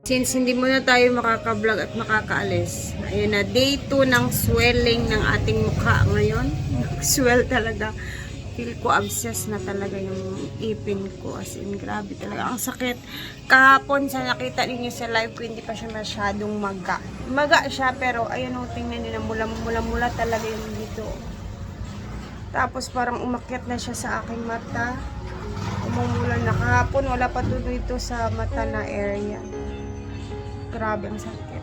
Since hindi muna tayo makaka-vlog at makakaalis, ayun na, day 2 ng swelling ng ating mukha ngayon. Swell talaga. Feel ko obsessed na talaga yung ipin ko. As in, grabe talaga. Ang sakit. Kahapon sa nakita ninyo sa live ko, hindi pa siya masyadong maga. Maga siya, pero ayun o, tingnan nyo na mula-mula talaga yung dito. Tapos parang umakyat na siya sa aking mata. Umumula na kahapon, wala pa tuloy ito sa mata na area. Grabe ang sakit.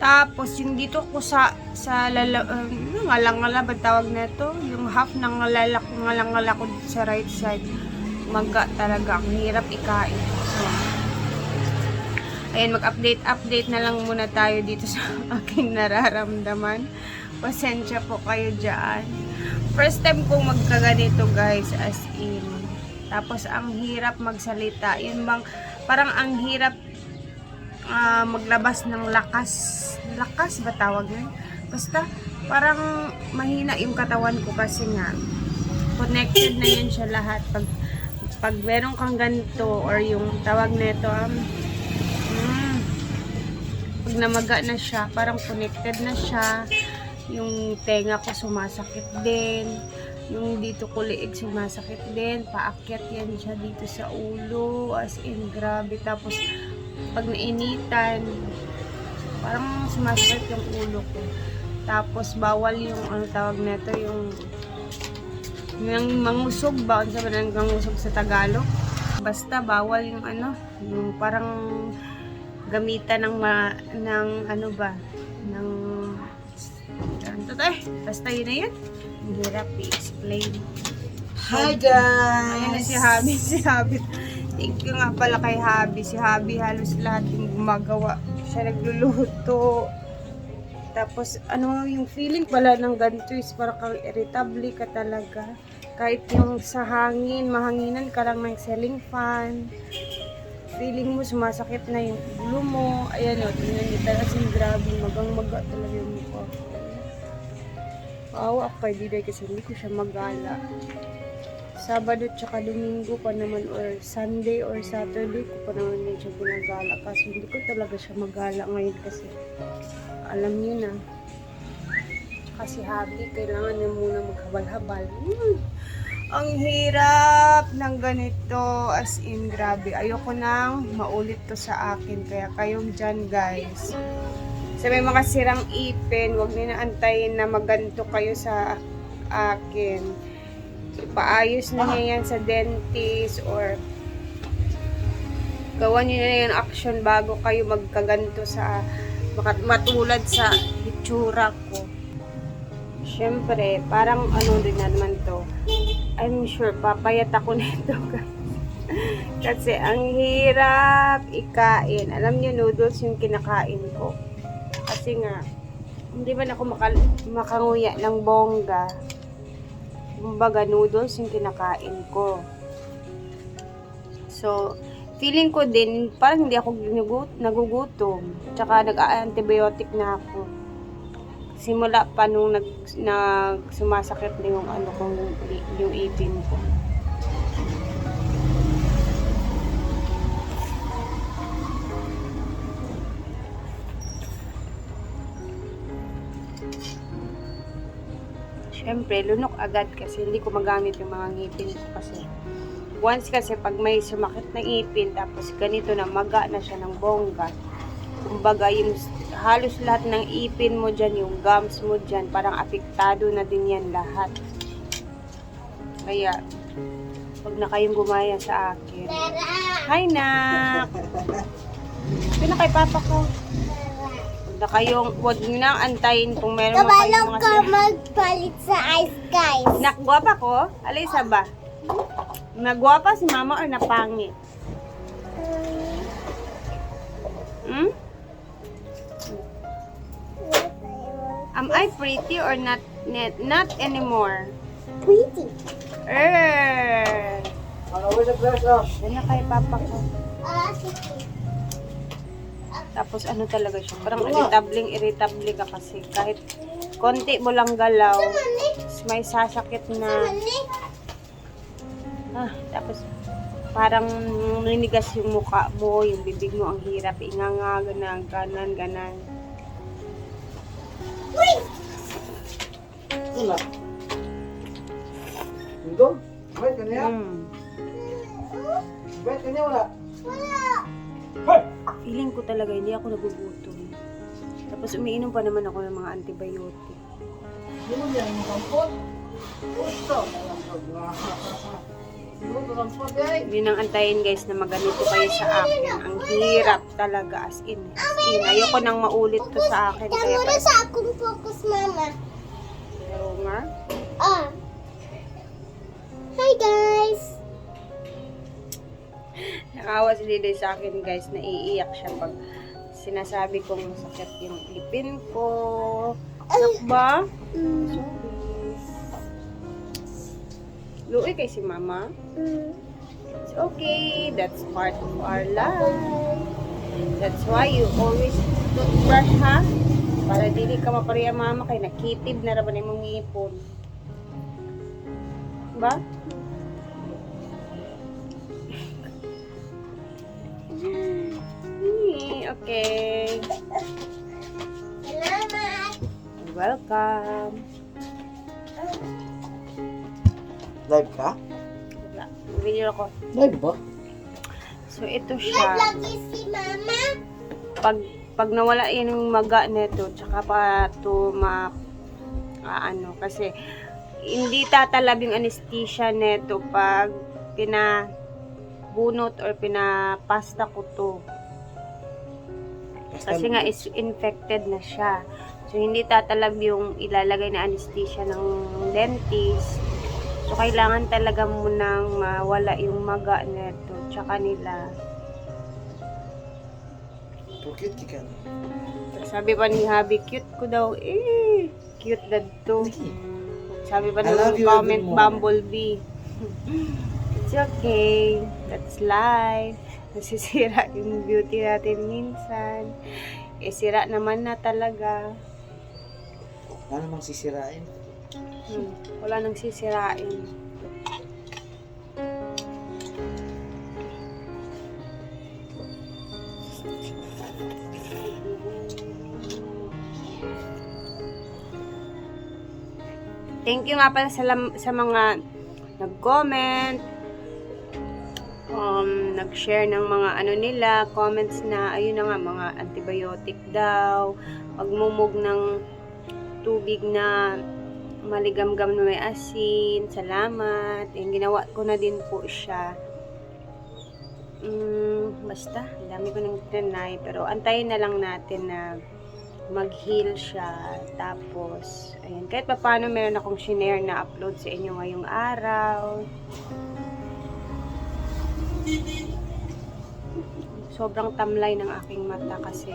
Tapos yung dito ko sa sa lala, um, ngalangala ba tawag nito? Yung half ng ngalala ngalangala ko sa right side. Maga talaga. Ang hirap ikain. So, Ayan, mag-update update na lang muna tayo dito sa aking nararamdaman. Pasensya po kayo dyan. First time kong magkaganito guys, as in. Tapos ang hirap magsalita. Yun bang, parang ang hirap ah, maglabas ng lakas. Lakas ba tawag yun? Basta, parang mahina yung katawan ko kasi nga, connected na yun siya lahat. Pag, pag meron kang ganito, or yung tawag nito, um, mm, pag namaga na siya, parang connected na siya. Yung tenga ko sumasakit din. Yung dito ko liig sumasakit din. Paakyat yan siya dito sa ulo. As in, grabe. Tapos, pag nainitan, parang sumasakit yung ulo ko. Tapos, bawal yung, ano tawag nito, yung yung mangusog ba? Ano sabi ng mangusog sa Tagalog? Basta, bawal yung ano, yung parang gamitan ng ma, ng ano ba, ng ano to tayo? Basta yun na yun. Ang hirap i-explain. Hi Ayan na guys! si Habi, si Habi. Thank you nga pala kay Habi. Si Habi halos lahat yung gumagawa. Siya nagluluto. Tapos, ano yung feeling pala ng ganito is parang kang irritable ka talaga. Kahit yung sa hangin, mahanginan ka lang ng ceiling fan. Feeling mo sumasakit na yung ulo mo. Ayan o, tingnan niyo talaga sin grabe. Magang maga talaga yung mukha. Paawa ako kay Diday kasi hindi ko siya magala. Sabado tsaka Domingo pa naman or Sunday or Saturday ko pa naman siya ginagala. Kasi hindi ko talaga siya magala ngayon kasi alam niyo na. Kasi happy kailangan niya muna maghabal-habal Hmm. ang hirap ng ganito. As in grabe. Ayoko nang maulit to sa akin. Kaya kayong dyan guys. Sa may mga sirang ipin wag niyo na antayin na maganto kayo sa akin ipaayos na niya yan sa dentist or gawan niyo na yan action bago kayo magkaganto sa matulad sa itsura ko. Siyempre, parang ano din na naman to. I'm sure, papayat ako nito. Kasi ang hirap ikain. Alam niyo, noodles yung kinakain ko. Kasi nga, hindi man ako makal- makanguya ng bongga. Kumbaga, noodles yung kinakain ko. So, feeling ko din, parang hindi ako ginugut- nagugutom. Tsaka nag-antibiotic na ako. Simula pa nung nag, nag sumasakit na yung ano kong yung ipin ko. Siyempre, lunok agad kasi hindi ko magamit yung mga ngipin ko kasi once kasi pag may sumakit na ipin tapos ganito na maga na siya ng bongga. Kumbaga yung halos lahat ng ipin mo dyan yung gums mo dyan parang apektado na din yan lahat. Kaya wag na kayong gumaya sa akin. Hi nak! Kay papa ko na kayong wag nyo na antayin kung meron mga kayong mga ka magpalit sa ice guys. Nak, gwapa ko? Alisa ba? Nagwapa si mama or napangit? Hmm? Am I pretty or not not, not anymore? Pretty. Er. Ano ba sa preso? Yan na kay papa ko. Ah, sige. Tapos ano talaga siya? Parang irritabling irritable ka kasi. Kahit konti mo lang galaw, may sasakit na. Ah, tapos parang ninigas yung mukha mo, yung bibig mo ang hirap, inganga, ganan, ganan, ganan. Wait! Wala. Ito? Wait, kanya? Mm. Wait, kanya wala. Wala! Feeling ko talaga hindi ako nagugutom. Tapos umiinom pa naman ako ng mga antibiotic. Kampot eh? Hindi nang antayin guys na maganito kayo sa akin. Ang hirap talaga as in. As in. Ayoko nang maulit to sa akin. Kaya Tama na sa akong focus, mama. Pero nga. Ah. Hi, guys! Nakawa si Diday sa akin guys. Naiiyak siya pag sinasabi kong masakit yung lipin ko. Anak ba? Mm. Kay si mama. Mm. It's okay. That's part of our life. That's why you always toothbrush ha. Para dili ka mapariya mama kay nakitib na raman imong ngipon. Ba? Hmm, Okay. Salamat! Welcome. Live ka? Wala. Video ako. Live ba? So ito siya. si mama. pag pag nawala yun yung maga neto tsaka pa to ma ah, ano kasi hindi tatalab yung anesthesia neto pag pinabunot or pinapasta ko to kasi nga is infected na siya so hindi tatalab yung ilalagay na anesthesia ng dentist so kailangan talaga munang mawala yung maga neto tsaka nila Pukit ka ka. Sabi pa ni Habi, cute ko daw. Eh, cute dad to. Sabi pa I love ng you comment. Bumblebee. It's okay. That's life. Nasisira yung beauty natin minsan. Eh, sira naman na talaga. Ano mang sisirain? Hmm, wala nang sisirain. Thank you nga pala sa, sa mga nag-comment, nag-share ng mga ano nila, comments na, ayun na nga, mga antibiotic daw, pagmumog ng tubig na maligamgam na may asin, salamat, yung ginawa ko na din po siya. Mm, basta, dami ko nang tinay, pero antayin na lang natin na mag-heal siya. Tapos, ayan, kahit pa paano meron akong shinare na upload sa inyo ngayong araw. Sobrang tamlay ng aking mata kasi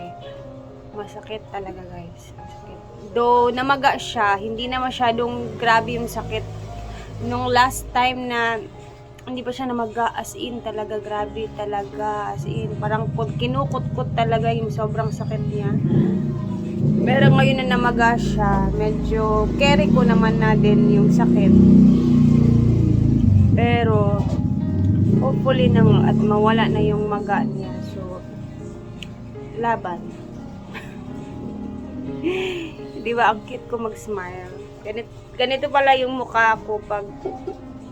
masakit talaga guys. Masakit. Though namaga siya, hindi na masyadong grabe yung sakit. Nung last time na hindi pa siya namaga as in talaga grabe talaga as in parang kinukot-kot talaga yung sobrang sakit niya pero ngayon na namaga siya medyo carry ko naman na din yung sakit pero hopefully nang at mawala na yung maga niya. So laban. Di ba ang cute ko mag-smile. Ganito, ganito pala yung mukha ko pag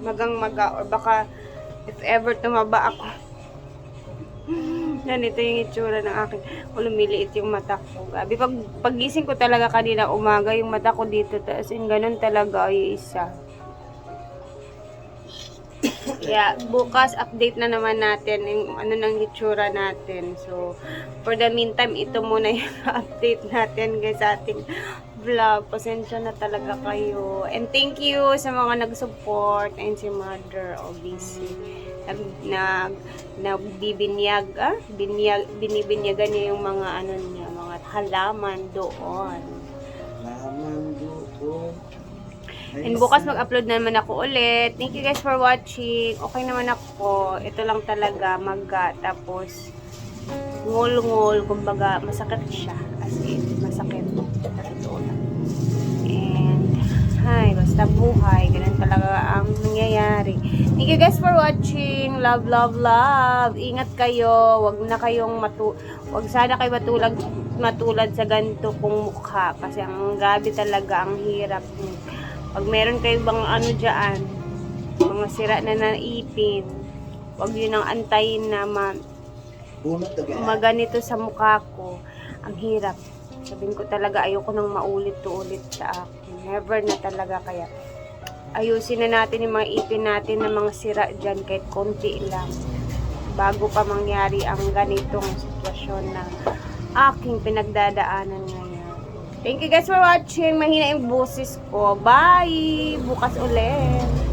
magang maga or baka if ever tumaba ako. Ganito yung itsura ng akin. O lumiliit yung mata ko. Gabi pag pagising ko talaga kanina umaga yung mata ko dito tapos yung ganun talaga ay isa kaya bukas update na naman natin yung ano ng itsura natin so for the meantime ito muna yung update natin guys sa ating vlog. Pasensya na talaga kayo. And thank you sa mga nag-support and si Mother Obisi. Nag, nag, nagbibinyag, ah? Binyag, binibinyagan niya yung mga ano niya, mga halaman doon. And bukas mag-upload na naman ako ulit. Thank you guys for watching. Okay naman ako. Ito lang talaga, magga. Tapos, ngol-ngol. Kumbaga, masakit siya. As in, masakit. And, hi, basta buhay, ganun talaga ang nangyayari. Thank you guys for watching. Love, love, love. Ingat kayo. Wag na kayong matu... Wag sana kayo matulad, matulad sa ganito kong mukha. Kasi ang gabi talaga, ang hirap. Pag meron kayo bang ano dyan, mga sira na naipin, wag yun ang antayin na ma maganito sa mukha ko. Ang hirap. Sabihin ko talaga, ayoko nang maulit to ulit sa akin. Never na talaga kaya. Ayusin na natin yung mga ipin natin na mga sira dyan kahit konti lang. Bago pa mangyari ang ganitong sitwasyon na aking pinagdadaanan ngayon. Thank you guys for watching. Mahina yung boses ko. Bye! Bukas ulit.